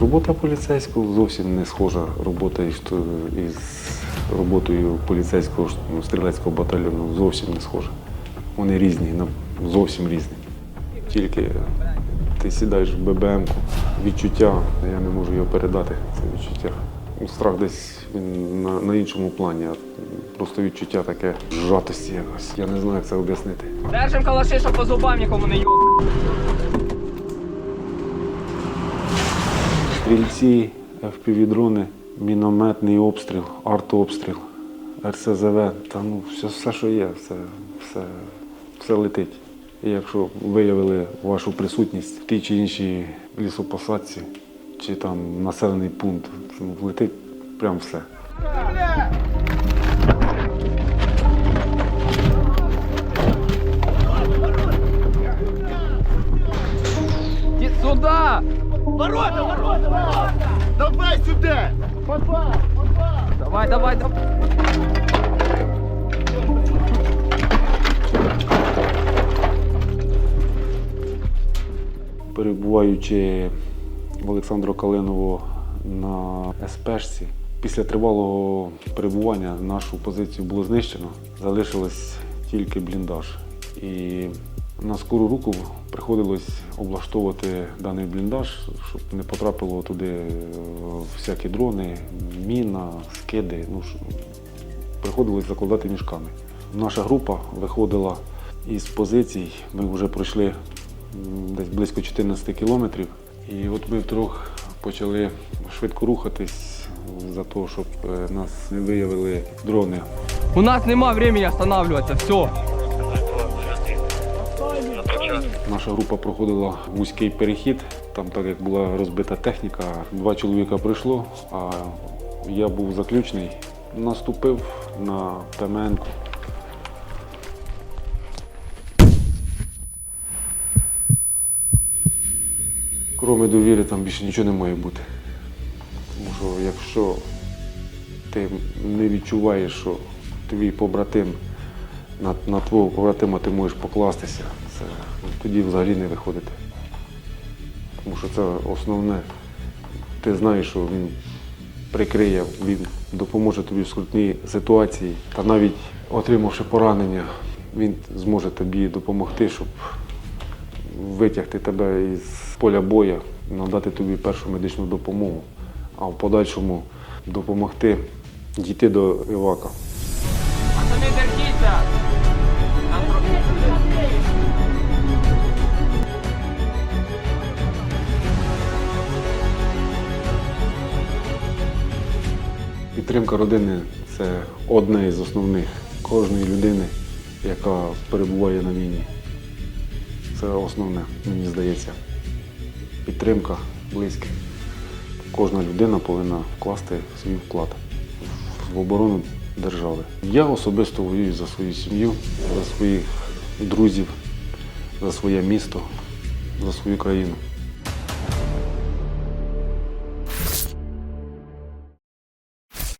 Робота поліцейського зовсім не схожа робота із, роботою поліцейського ну, стрілецького батальйону. Зовсім не схожа. Вони різні, зовсім різні. Тільки ти сідаєш в ББМ, відчуття, я не можу його передати, це відчуття. Ну, Страх десь він на, на іншому плані, просто відчуття таке зжатості якось. Я не знаю, як це об'яснити. Держим калаши, щоб по зубам нікому не йоб. Стрільці, FPV-дрони, мінометний обстріл, артобстріл, РСЗВ, та ну все, все що є, все, все, все летить. І якщо виявили вашу присутність в тій чи іншій лісопосадці, чи там населений пункт, ну, летить прям все. Давай сюда! Попал, попал! Давай, давай, давай. Перебуваючи в Олександру Калиново на СПшці, після тривалого перебування нашу позицію було знищено. Залишилось тільки бліндаж. І на скору руку приходилось облаштовувати даний бліндаж, щоб не потрапило туди е, всякі дрони, міна, скиди. Ну, приходилось закладати мішками. Наша група виходила із позицій. Ми вже пройшли десь близько 14 кілометрів. І от ми втрьох почали швидко рухатись за того, щоб е, нас не виявили дрони. У нас нема времени останавливаться, все. Наша група проходила вузький перехід. Там, так як була розбита техніка, два чоловіка прийшло, а я був заключний. Наступив на ТМН-ку. Кроме довіри там більше нічого не має бути. Тому що якщо ти не відчуваєш, що твій побратим на, на твого побратима ти можеш покластися, це ну, тоді взагалі не виходити. Тому що це основне. Ти знаєш, що він прикриє, він допоможе тобі в скрутній ситуації. Та навіть отримавши поранення, він зможе тобі допомогти, щоб витягти тебе із поля бою, надати тобі першу медичну допомогу, а в подальшому допомогти дійти до Івака. Пацани, держіться! Підтримка родини це одне із основних кожної людини, яка перебуває на війні. Це основне, мені здається. Підтримка близьких. Кожна людина повинна вкласти свій вклад в оборону держави. Я особисто воюю за свою сім'ю, за своїх друзів, за своє місто, за свою країну.